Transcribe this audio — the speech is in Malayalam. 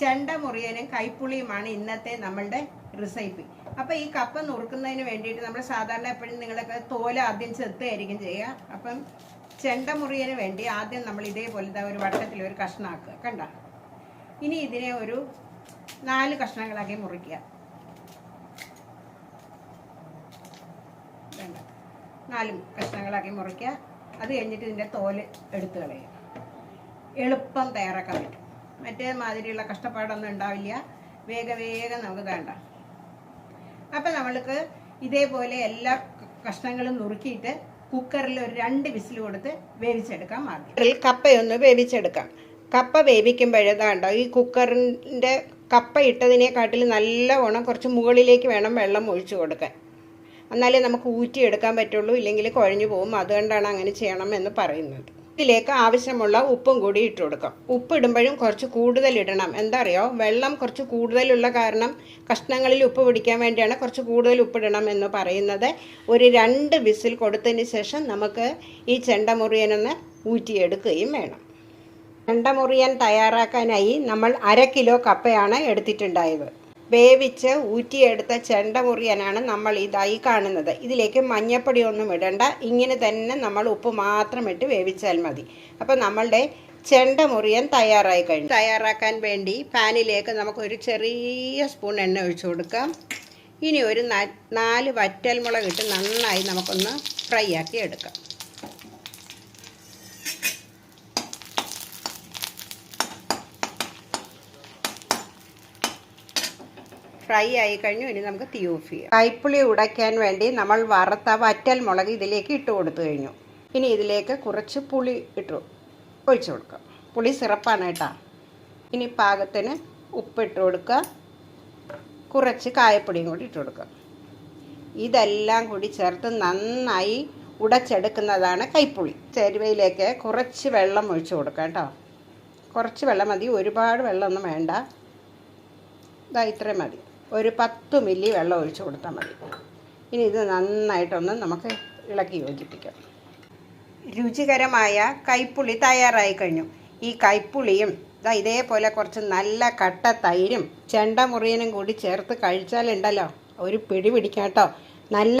ചെണ്ട മുറിയനും കൈപ്പുളിയുമാണ് ഇന്നത്തെ നമ്മളുടെ റെസിപ്പി അപ്പോൾ ഈ കപ്പ നുറുക്കുന്നതിന് വേണ്ടിയിട്ട് നമ്മൾ സാധാരണ എപ്പോഴും നിങ്ങളൊക്കെ തോല ആദ്യം ചെത്തുകയായിരിക്കും ചെയ്യുക. അപ്പം ചെണ്ട മുറിയന് വേണ്ടി ആദ്യം നമ്മൾ ഇതേപോലെ ഒരു വട്ടത്തിൽ ഒരു കഷ്ണമാക്കുക കണ്ട? ഇനി ഇതിനെ ഒരു നാല് കഷ്ണങ്ങളാക്കി മുറിക്കുക. നാല് കഷ്ണങ്ങളാക്കി മുറിക്കുക. അത് കഴിഞ്ഞിട്ട് ഇതിന്റെ തോൽ എടുത്തു കളയുക. എളുപ്പം തയ്യാറാക്കാൻ പറ്റും. മറ്റേ മാതിരിയുള്ള കഷ്ടപ്പാടൊന്നും ഉണ്ടാവില്ല. വേഗ വേഗം നമുക്ക് വേണ്ട. അപ്പം നമ്മൾക്ക് ഇതേപോലെ എല്ലാ കഷ്ണങ്ങളും നുറുക്കിയിട്ട് കുക്കറിൽ ഒരു രണ്ട് വിസിൽ കൊടുത്ത് വേവിച്ചെടുക്കാം ആദ്യം. കപ്പയൊന്ന് വേവിച്ചെടുക്കാം. കപ്പ വേവിക്കുമ്പോഴേതാണ്ടോ ഈ കുക്കറിന്റെ കപ്പ ഇട്ടതിനെക്കാട്ടിൽ നല്ലവണ്ണം കുറച്ച് മുകളിലേക്ക് വേണം വെള്ളം ഒഴിച്ചു കൊടുക്കാൻ. എന്നാലേ നമുക്ക് ഊറ്റിയെടുക്കാൻ പറ്റുള്ളൂ ഇല്ലെങ്കിൽ കുഴഞ്ഞു പോകും. അതുകൊണ്ടാണ് അങ്ങനെ ചെയ്യണമെന്ന് പറയുന്നത്. ഇതിലേക്ക് ആവശ്യമുള്ള ഉപ്പും കൂടി ഇട്ട് കൊടുക്കാം. ഉപ്പ് ഇടുമ്പോഴും കുറച്ച് കൂടുതൽ ഇടണം. എന്താ അറിയോ? വെള്ളം കുറച്ച് കൂടുതലുള്ള കാരണം കഷ്ണങ്ങളിൽ ഉപ്പ് പിടിക്കാൻ വേണ്ടിയാണ് കുറച്ച് കൂടുതൽ ഉപ്പിടണം എന്ന് പറയുന്നത്. ഒരു രണ്ട് വിസിൽ കൊടുത്തതിന് ശേഷം നമുക്ക് ഈ ചെണ്ടമുറിയനൊന്ന് ഊറ്റിയെടുക്കുകയും വേണം. ചെണ്ടമുറിയൻ തയ്യാറാക്കാനായി നമ്മൾ അര കിലോ കപ്പയാണ് എടുത്തിട്ടുണ്ടായത്. വേവിച്ച് ഊറ്റിയെടുത്ത ചെണ്ട മുറിയനാണ് നമ്മൾ ഇതായി കാണുന്നത്. ഇതിലേക്ക് മഞ്ഞപ്പൊടി ഒന്നും ഇടണ്ട. ഇങ്ങനെ തന്നെ നമ്മൾ ഉപ്പ് മാത്രം ഇട്ട് വേവിച്ചാൽ മതി. അപ്പോൾ നമ്മളുടെ ചെണ്ട മുറിയൻ തയ്യാറായി കഴിഞ്ഞു. തയ്യാറാക്കാൻ വേണ്ടി പാനിലേക്ക് നമുക്കൊരു ചെറിയ സ്പൂൺ എണ്ണ ഒഴിച്ചു കൊടുക്കാം. ഇനി ഒരു നാല് വറ്റൽമുളക് ഇട്ട് നന്നായി നമുക്കൊന്ന് ഫ്രൈ ആക്കി എടുക്കാം. ഫ്രൈ ആയി കഴിഞ്ഞു. ഇനി നമുക്ക് തീ ഓഫ് ചെയ്യാം. കൈപ്പുളി ഉടയ്ക്കാൻ വേണ്ടി നമ്മൾ വറുത്ത വറ്റൽ മുളക് ഇതിലേക്ക് ഇട്ട് കൊടുത്തു കഴിഞ്ഞു. ഇനി ഇതിലേക്ക് കുറച്ച് പുളി ഇട്ടു ഒഴിച്ചു കൊടുക്കാം പുളി സിറപ്പാണ് കേട്ടോ. ഇനി പാകത്തിന് ഉപ്പിട്ട് കൊടുക്കുക. കുറച്ച് കായപ്പൊടിയും കൂടി ഇട്ട് കൊടുക്കുക. ഇതെല്ലാം കൂടി ചേർത്ത് നന്നായി ഉടച്ചെടുക്കുന്നതാണ് കൈപ്പുളി. ചേരുവയിലേക്ക് കുറച്ച് വെള്ളം ഒഴിച്ചു കൊടുക്കാം കേട്ടോ. കുറച്ച് വെള്ളം മതി. ഒരുപാട് വെള്ളമൊന്നും വേണ്ട. ഇതാ ഇത്രയും മതി. ഒരു പത്ത് മില്ലി വെള്ളം ഒഴിച്ച് കൊടുത്താൽ മതി. ഇനി ഇത് നന്നായിട്ടൊന്ന് നമുക്ക് ഇളക്കി യോജിപ്പിക്കാം. രുചികരമായ കൈപ്പുളി തയ്യാറായി കഴിഞ്ഞു. ഈ കൈപ്പുളിയും ഇതാ ഇതേപോലെ കുറച്ച് നല്ല കട്ട തൈരും ചെണ്ട മുറിയനും കൂടി ചേർത്ത് കഴിച്ചാലുണ്ടല്ലോ. ഒരു പിടി പിടിക്കാം കേട്ടോ. നല്ല